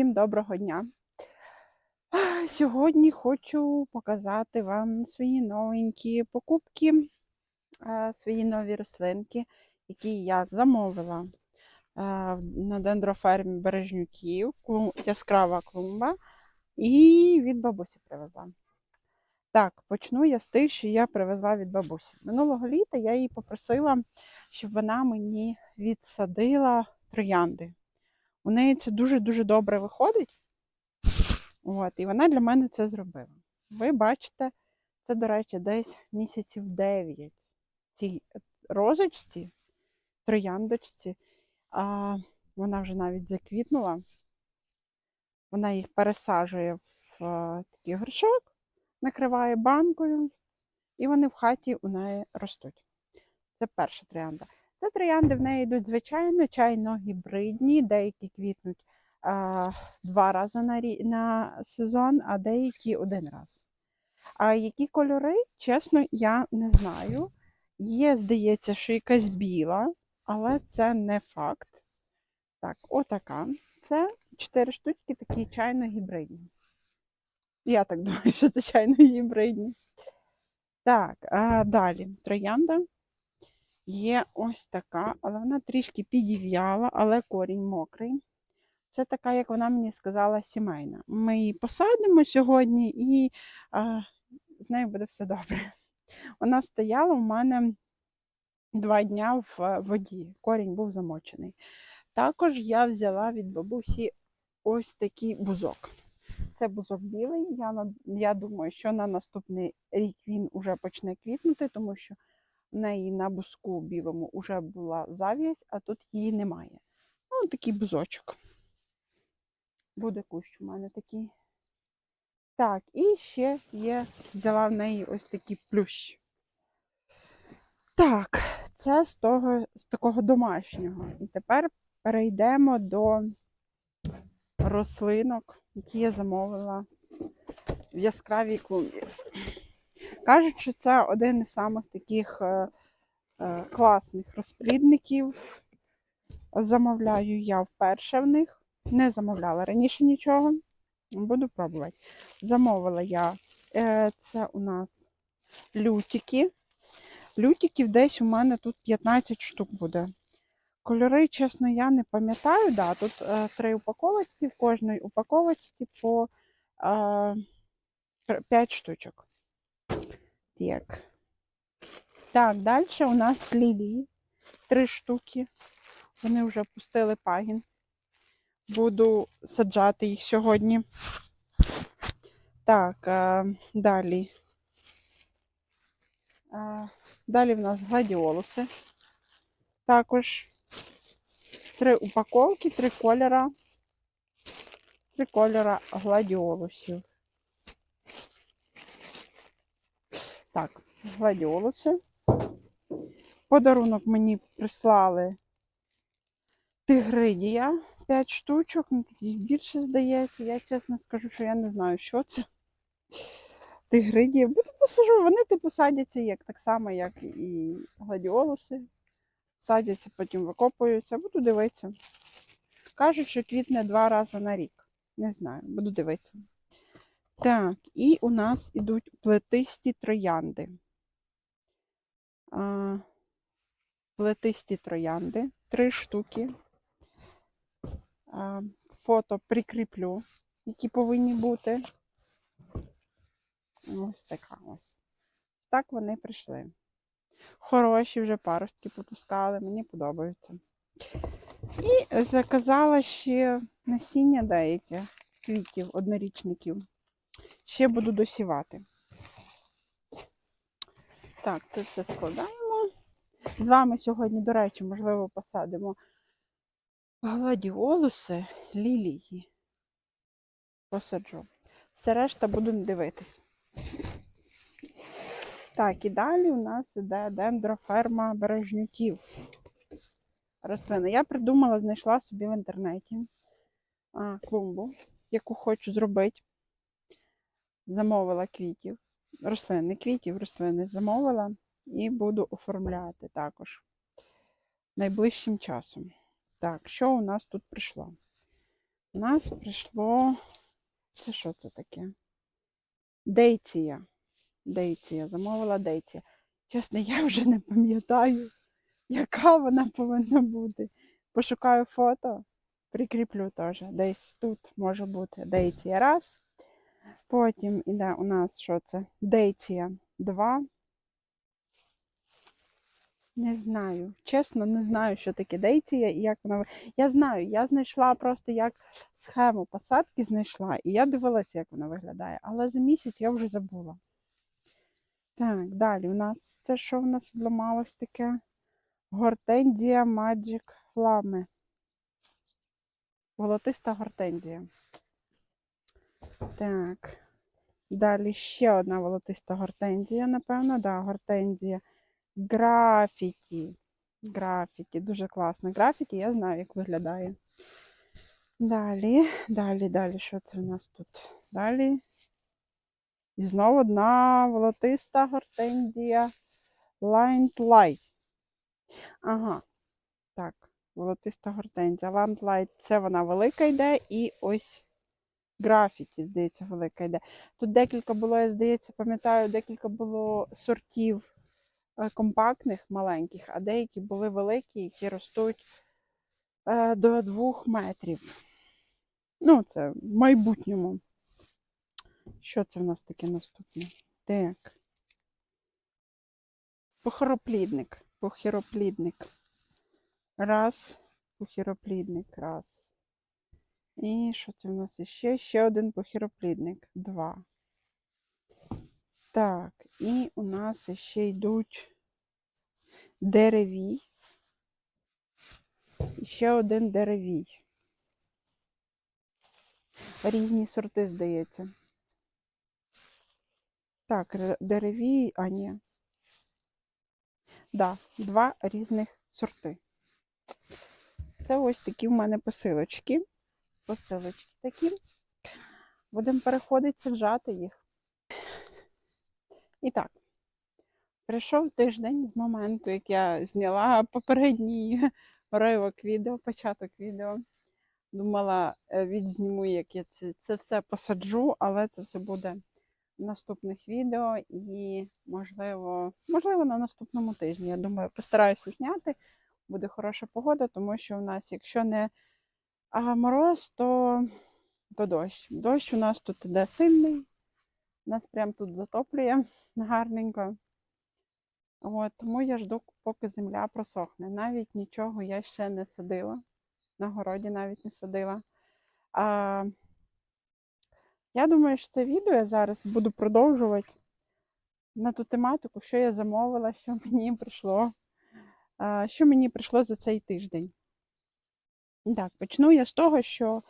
Всім доброго дня. Сьогодні хочу показати вам свої новенькі покупки, свої нові рослинки, які я замовила на дендрофермі Бережнюків, яскрава клумба, і від бабусі привезла. Так, почну я з тих, що я привезла від бабусі. Минулого літа я її попросила, щоб вона мені відсадила троянди. У неї це дуже-дуже добре виходить. От, і вона для мене це зробила. Ви бачите, це, до речі, десь місяців 9 цій розочці, трояндочці. А, вона вже навіть заквітнула. Вона їх пересаджує в а, такий горшок, накриває банкою, і вони в хаті у неї ростуть. Це перша троянда. Це троянди в неї йдуть звичайно, чайно-гібридні, деякі квітнуть а, два рази на, рі- на сезон, а деякі один раз. А які кольори, чесно, я не знаю. Є, здається, що якась біла, але це не факт. Так, отака. Це чотири штучки такі чайно-гібридні. Я так думаю, що це чайно-гібридні. Так, а далі троянда. Є ось така, але вона трішки підів'яла, але корінь мокрий. Це така, як вона мені сказала, сімейна. Ми її посадимо сьогодні і а, з нею буде все добре. Вона стояла у мене два дня в е, воді. Корінь був замочений. Також я взяла від бабусі ось такий бузок. Це бузок білий. Я, я думаю, що на наступний рік він уже почне квітнути, тому що в неї на буску білому вже була зав'язь, а тут її немає. Ну, такий бузочок. Буде кущ у мене такий. Так, і ще є, взяла в неї ось такий плющ. Так, це з того, з такого домашнього. І тепер перейдемо до рослинок, які я замовила в яскравій клумбі. Кажуть, що це один із самих таких е, е, класних розплідників. Замовляю я вперше в них. Не замовляла раніше нічого. Буду пробувати. Замовила я. Е, це у нас лютики. Лютиків десь у мене тут 15 штук буде. Кольори, чесно, я не пам'ятаю. Да, тут е, три упаковочки, в кожній упаковочці по е, 5 штучок. Так. Так, далі у нас лілії. Три штуки. Вони вже пустили пагін. Буду саджати їх сьогодні. Так, е, далі. Е, далі в нас гладіолуси. Також три упаковки, три кольора. Три кольора гладіолусів. Так, гладіолуси. Подарунок мені прислали тигридія 5 штучок. Ну, їх більше здається. Я чесно скажу, що я не знаю, що це. Тигридія. Буду посажу, вони типу садяться як так само, як і гладіолуси. Садяться, потім викопуються. Буду дивитися. Кажуть, що квітне два рази на рік. Не знаю, буду дивитися. Так, і у нас ідуть плетисті троянди. А, плетисті троянди, три штуки. А, фото прикріплю, які повинні бути. Ось така ось. Так вони прийшли. Хороші вже паростки попускали, мені подобаються. І заказала ще насіння деяке квітів, однорічників. Ще буду досівати. Так, це все складаємо. З вами сьогодні, до речі, можливо, посадимо гладіолуси, лілії. Посаджу. Все решта буду дивитись. Так, і далі у нас іде дендроферма бережнюків. Рослини. Я придумала, знайшла собі в інтернеті а, клумбу, яку хочу зробити. Замовила квітів, рослини, квітів, рослини замовила і буду оформляти також найближчим часом. Так, що у нас тут прийшло? У нас прийшло. Це що це таке? Дейція. Дейція. Замовила дейція. Чесно, я вже не пам'ятаю, яка вона повинна бути. Пошукаю фото, прикріплю теж. Десь тут може бути дейція раз. Потім іде у нас що це? Дейція 2. Не знаю. Чесно, не знаю, що таке дейція і як вона. Я знаю, я знайшла просто як схему посадки знайшла, і я дивилася, як вона виглядає. Але за місяць я вже забула. Так, далі у нас це що в нас зламалось таке? Гортензія Magic Flame. Волотиста гортензія. Так. Далі ще одна волотиста гортензія, напевно, да, гортензія. Графіті. Графіті, дуже класно. Графіті, я знаю, як виглядає. Далі, далі, далі, що це у нас тут? Далі. І знову одна волотиста гортензія. Lamplight. Ага. Так, волотиста гортензія. Lamplight, це вона велика йде, і ось графіті, здається, велика йде. Тут декілька було, я здається, пам'ятаю, декілька було сортів е, компактних, маленьких, а деякі були великі, які ростуть е, до двох метрів. Ну, це в майбутньому. Що це в нас таке наступне? Так. Похороплідник. Похироплідник. Раз. Похироплідник. Раз. І що це в нас іще? Ще один похироплідник. Два. Так, і у нас ще йдуть деревій. І ще один деревій. Різні сорти, здається. Так, ре- деревій, а ні. Да, два різних сорти. Це ось такі в мене посилочки. Посилочки такі. Будемо переходити, саджати їх. І так, прийшов тиждень з моменту, як я зняла попередній уривок відео, початок відео. Думала, е, відзніму, як я це, це все посаджу, але це все буде в наступних відео і, можливо, можливо, на наступному тижні. Я думаю, постараюся зняти. Буде хороша погода, тому що у нас, якщо не а, мороз, то, то дощ. Дощ у нас тут іде сильний. Нас прям тут затоплює гарненько. От, тому я жду, поки земля просохне. Навіть нічого я ще не садила. На городі навіть не садила. А, я думаю, що це відео я зараз буду продовжувати на ту тематику, що я замовила, що мені прийшло, а, що мені прийшло за цей тиждень. Так, почну я з того, що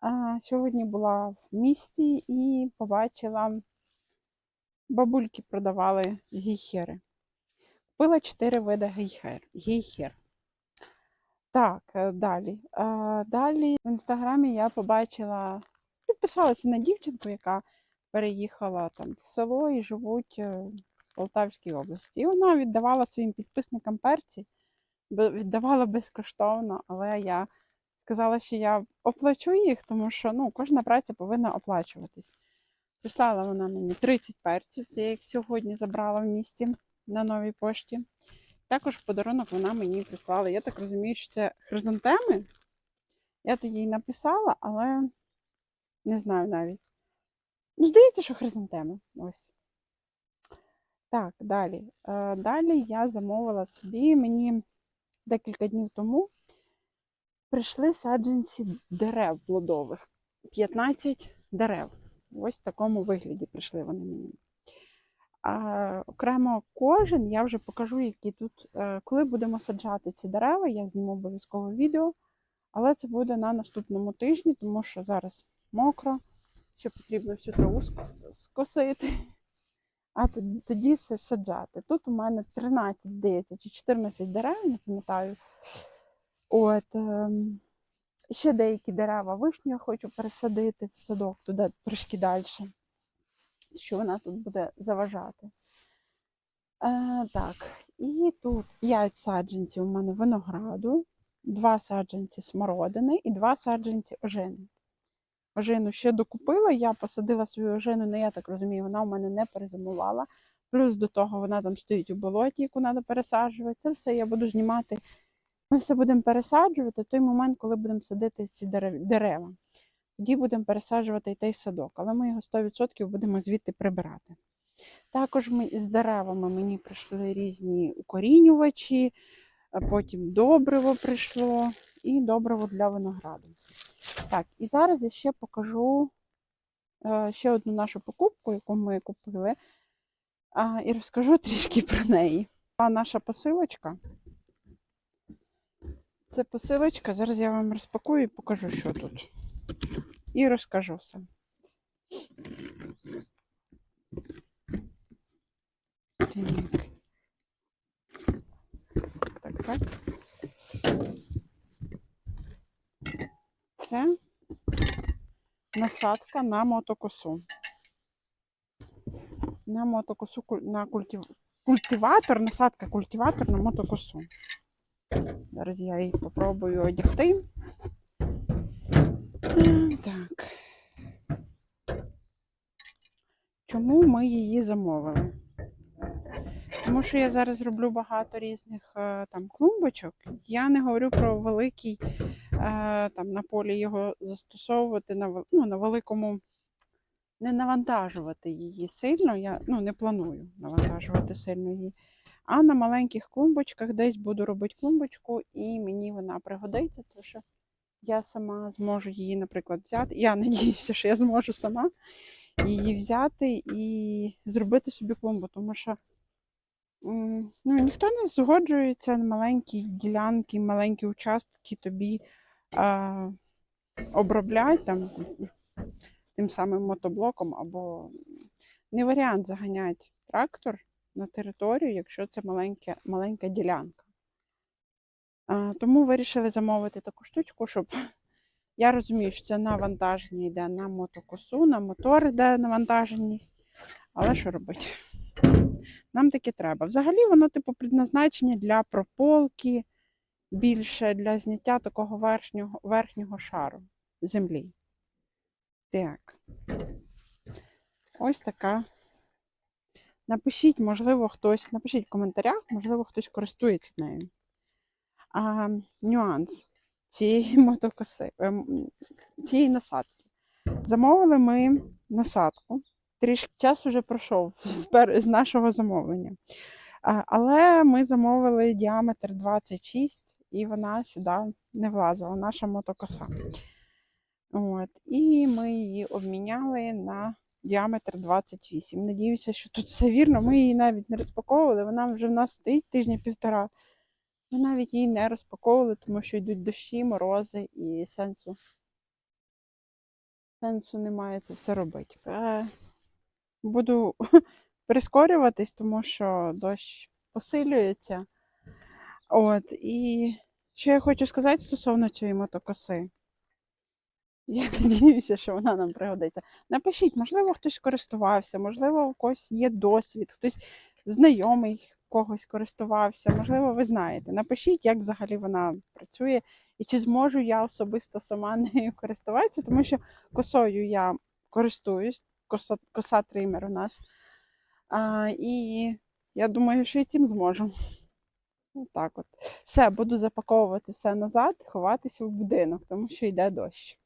а, сьогодні була в місті і побачила, бабульки продавали гейхери. Купила 4 види гейхер. гейхер. Так, е, далі. А, далі в інстаграмі я побачила, підписалася на дівчинку, яка переїхала там в село і живуть е, в Полтавській області. І вона віддавала своїм підписникам перці, віддавала безкоштовно, але я сказала, що я оплачу їх, тому що ну, кожна праця повинна оплачуватись. Прислала вона мені 30 перців, це я їх сьогодні забрала в місті на новій пошті. Також подарунок вона мені прислала. Я так розумію, що це хризантеми. Я тоді їй написала, але не знаю навіть. Ну, здається, що хризантеми. Ось. Так, далі. Е, далі я замовила собі, мені декілька днів тому прийшли саджанці дерев плодових. 15 дерев. Ось в такому вигляді прийшли вони мені. А, окремо кожен я вже покажу, які тут, е, коли будемо саджати ці дерева, я зніму обов'язково відео, але це буде на наступному тижні, тому що зараз мокро, ще потрібно всю траву скосити, а тоді, саджати. Тут у мене 13, здається, чи 14 дерев, не пам'ятаю. От, ем, ще деякі дерева вишню я хочу пересадити в садок туди трошки далі що вона тут буде заважати. Е, так, і тут 5 саджанців у мене винограду, 2 саджанці смородини і 2 саджанці ожини. ожину ще докупила. Я посадила свою ожину, але я так розумію, вона у мене не перезимувала. Плюс до того вона там стоїть у болоті, яку треба пересаджувати. Це все я буду знімати. Ми все будемо пересаджувати в той момент, коли будемо садити ці дерева. Тоді будемо пересаджувати і той садок, але ми його 100% будемо звідти прибирати. Також ми з деревами мені прийшли різні укорінювачі, потім добриво прийшло і добриво для винограду. Так, і зараз я ще покажу е, ще одну нашу покупку, яку ми купили, і розкажу трішки про неї. А наша посилочка. Це посилочка. Зараз я вам розпакую і покажу, що тут. І розкажу все. Так. Так, так. Це насадка на мотокосу. На мотокосу на культив... культиватор, насадка культиватор на мотокосу. Зараз я її попробую одягти. Так. Чому ми її замовили? Тому що я зараз роблю багато різних е, там клумбочок. Я не говорю про великий е, там на полі його застосовувати на, ну, на великому, не навантажувати її сильно. Я ну, не планую навантажувати сильно її. А на маленьких клумбочках десь буду робити клумбочку, і мені вона пригодиться, тому що я сама зможу її, наприклад, взяти. Я надіюся, що я зможу сама її взяти і зробити собі клумбу, тому що ну, ніхто не згоджується на маленькі ділянки, маленькі участки тобі а, оброблять там тим самим мотоблоком, або не варіант заганяти трактор на територію, якщо це маленька, маленька ділянка. А, тому вирішили замовити таку штучку, щоб я розумію, що це навантаження йде на мотокосу, на мотор йде навантаженість. Але що робити? Нам таке треба. Взагалі, воно, типу, предназначення для прополки, більше для зняття такого верхнього, верхнього шару землі. Так. Ось така. Напишіть, можливо, хтось, напишіть в коментарях, можливо, хтось користується нею. А, нюанс цієї мотокоси, ем, цієї насадки. Замовили ми насадку. Трішки час уже пройшов з, нашого замовлення. Але ми замовили діаметр 26, і вона сюди не влазила, наша мотокоса. От, і ми її обміняли на діаметр 28. Надіюся, що тут все вірно. Ми її навіть не розпаковували, вона вже в нас стоїть тижня півтора. Ми навіть її не розпаковували, тому що йдуть дощі, морози і сенсу. Сенсу немає це все робити. Е, Буду прискорюватись, тому що дощ посилюється. От, і що я хочу сказати стосовно цієї мотокоси. Я надіюся, що вона нам пригодиться. Напишіть, можливо, хтось користувався, можливо, у когось є досвід, хтось знайомий когось користувався, можливо, ви знаєте. Напишіть, як взагалі вона працює, і чи зможу я особисто сама нею користуватися, тому що косою я користуюсь, коса, коса тример у нас. А, і я думаю, що і цим зможу. Так от. Все, буду запаковувати все назад, ховатися в будинок, тому що йде дощ.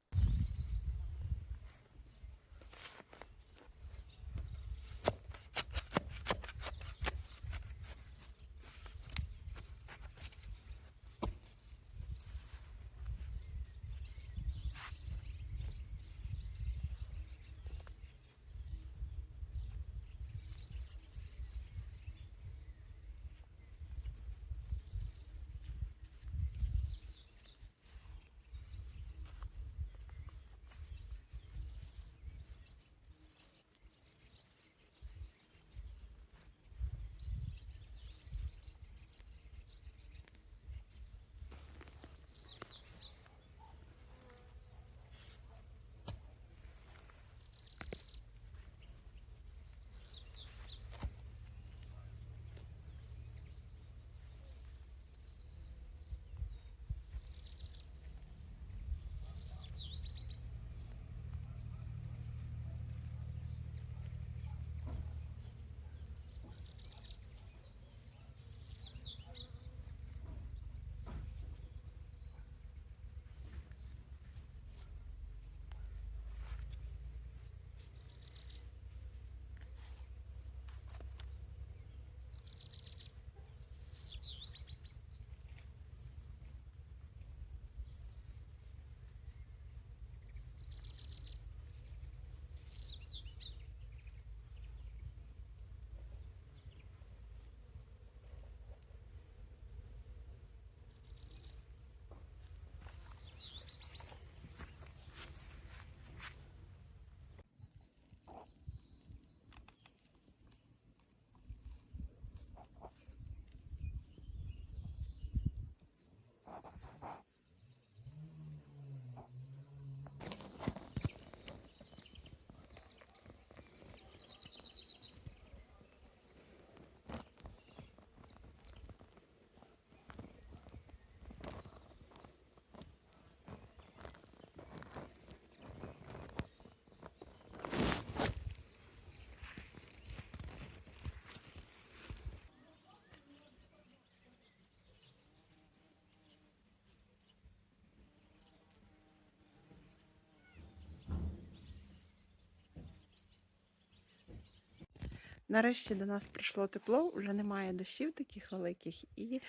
Нарешті до нас прийшло тепло, вже немає дощів таких великих, і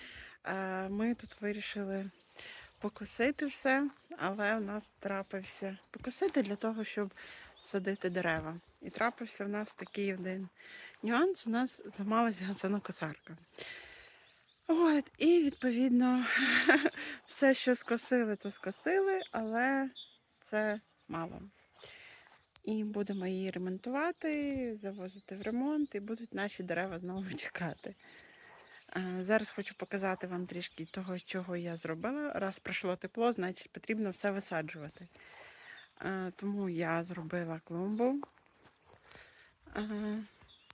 е, ми тут вирішили покосити все, але у нас трапився покосити для того, щоб садити дерева. І трапився в нас такий один нюанс. У нас зламалася газонокосарка. От, і відповідно все, що скосили, то скосили, але це мало. І будемо її ремонтувати, завозити в ремонт, і будуть наші дерева знову чекати. Е, Зараз хочу показати вам трішки того, чого я зробила. Раз пройшло тепло, значить потрібно все висаджувати. Е, Тому я зробила клумбу. Е,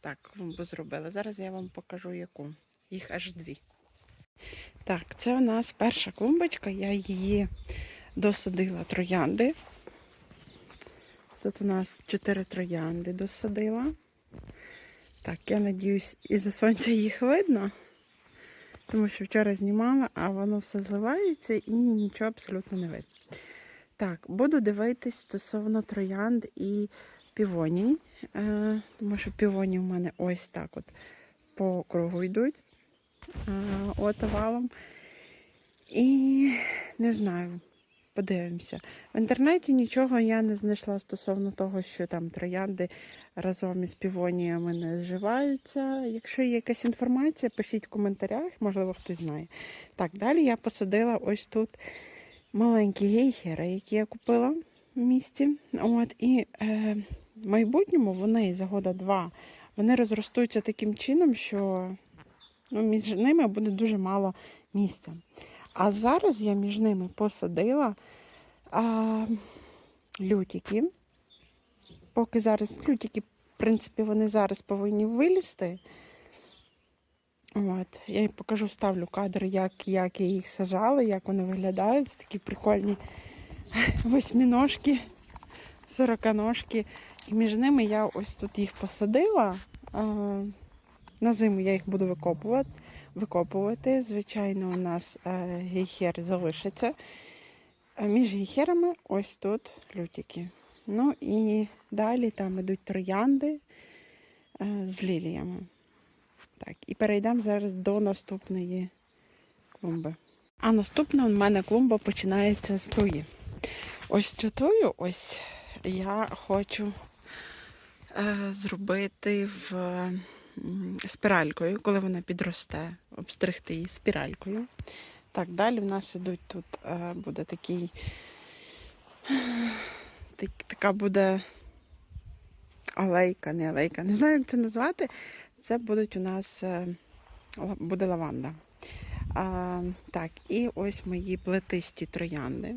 Так, клумбу зробила. Зараз я вам покажу яку. Їх аж дві. Так, це у нас перша клумбочка, я її досадила троянди. Тут у нас чотири троянди досадила. Так, я надіюсь, із-за сонця їх видно, тому що вчора знімала, а воно все зливається і нічого абсолютно не видно. Так, буду дивитись стосовно троянд і півоній, е, тому що півоні в мене ось так от по кругу йдуть е, от овалом. І не знаю, подивимося. В інтернеті нічого я не знайшла стосовно того, що там троянди разом із півоніями не зживаються. Якщо є якась інформація, пишіть в коментарях, можливо, хтось знає. Так, далі я посадила ось тут маленькі гейхери, які я купила в місті. От, і е, в майбутньому вони за года два вони розростуться таким чином, що ну, між ними буде дуже мало місця. А зараз я між ними посадила а, лютики. Поки зараз лютики, в принципі, вони зараз повинні вилізти. От, я покажу, ставлю кадр, як, як я їх сажала, як вони виглядають. Це такі прикольні восьминожки, сороконожки. І між ними я ось тут їх посадила. А, на зиму я їх буду викопувати. Викопувати. Звичайно, у нас е, гейхер залишиться. Між гейхерами ось тут лютики. Ну і далі там йдуть троянди е, з ліліями. Так, і перейдемо зараз до наступної клумби. А наступна у мене клумба починається з тої. Ось цю тую ось я хочу е, зробити в спіралькою, коли вона підросте, обстригти її спіралькою. Так, далі в нас ідуть тут е, буде такий. Так, така буде алейка, не алейка. Не знаю, як це назвати. Це будуть у нас е, буде лаванда. А, так, і ось мої плетисті троянди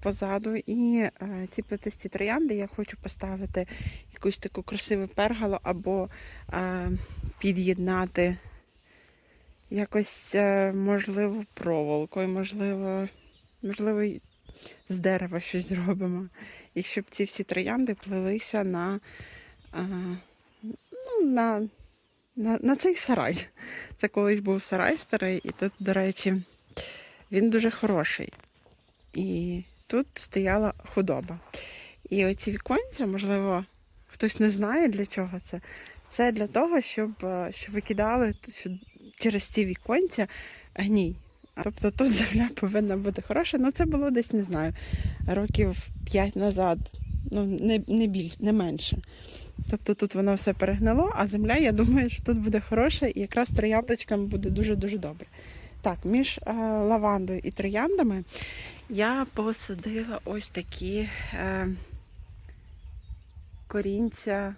позаду. І е, ці плетисті троянди я хочу поставити якусь таку красиву пергалу або е, під'єднати якось, е, можливо, проволокою, можливо, можливо, з дерева щось зробимо. І щоб ці всі троянди плелися на, е, ну, на, на, на цей сарай. Це колись був сарай старий, і тут, до речі, він дуже хороший. І тут стояла худоба. І оці віконця, можливо, хтось не знає для чого це. Це для того, щоб, е, щоб викидали через ці віконця гній. Тобто тут земля повинна бути хороша. Ну це було десь, не знаю, років 5 назад, ну не, не більш, не менше. Тобто тут воно все перегнило, а земля, я думаю, що тут буде хороша і якраз трояндочкам буде дуже-дуже добре. Так, між е, лавандою і трояндами я посадила ось такі е, корінця.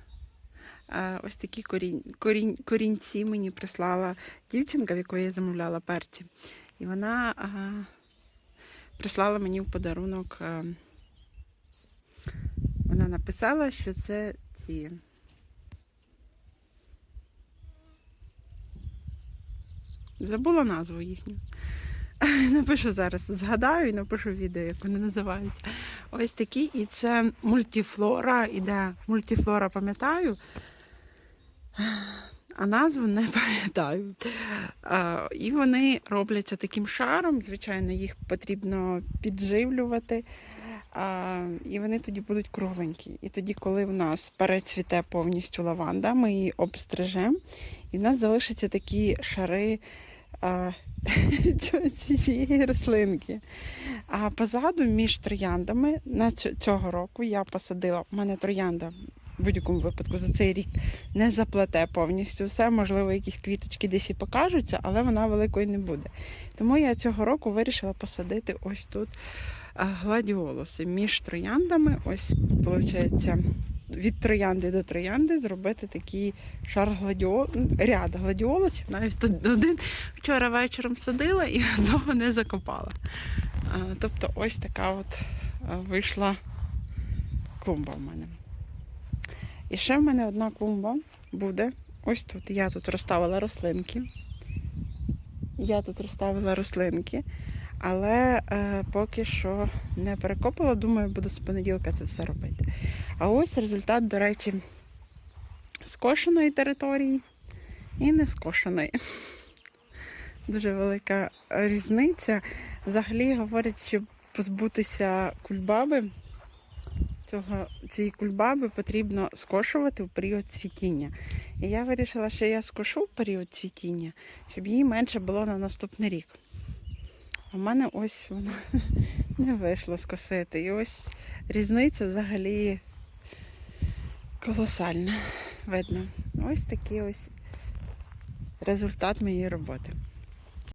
Е, ось такі корінь, корінь, корінці мені прислала дівчинка, в якої я замовляла перці. І вона е, прислала мені в подарунок. Е, вона написала, що це ці. Забула назву їхню. Напишу зараз, згадаю і напишу відео, як вони називаються. Ось такі, і це мультифлора, іде мультифлора, пам'ятаю, а назву не пам'ятаю. І вони робляться таким шаром. Звичайно, їх потрібно підживлювати. А, і вони тоді будуть кругленькі. І тоді, коли в нас перецвіте повністю лаванда, ми її обстрижемо, і в нас залишаться такі шари цієї рослинки. А позаду між трояндами на цього року я посадила. У мене троянда в будь-якому випадку за цей рік не заплете повністю все. Можливо, якісь квіточки десь і покажуться, але вона великою не буде. Тому я цього року вирішила посадити ось тут гладіолуси між трояндами. Ось, виходить, від троянди до троянди зробити такий шар гладіол... ряд гладіолусів. Навіть тут один вчора вечором садила і одного не закопала. Тобто ось така от вийшла клумба в мене. І ще в мене одна клумба буде. Ось тут. Я тут розставила рослинки. Я тут розставила рослинки, але е, поки що не перекопала. Думаю, буду з понеділка це все робити. А ось результат, до речі, скошеної території і не скошеної. Дуже велика різниця. Взагалі говорять, щоб позбутися кульбаби, цього, цієї кульбаби потрібно скошувати в період цвітіння. І я вирішила, що я скошу в період цвітіння, щоб її менше було на наступний рік. В мене ось воно не вийшло скосити. І ось різниця взагалі колосальна. Видно. Ось такий ось результат моєї роботи.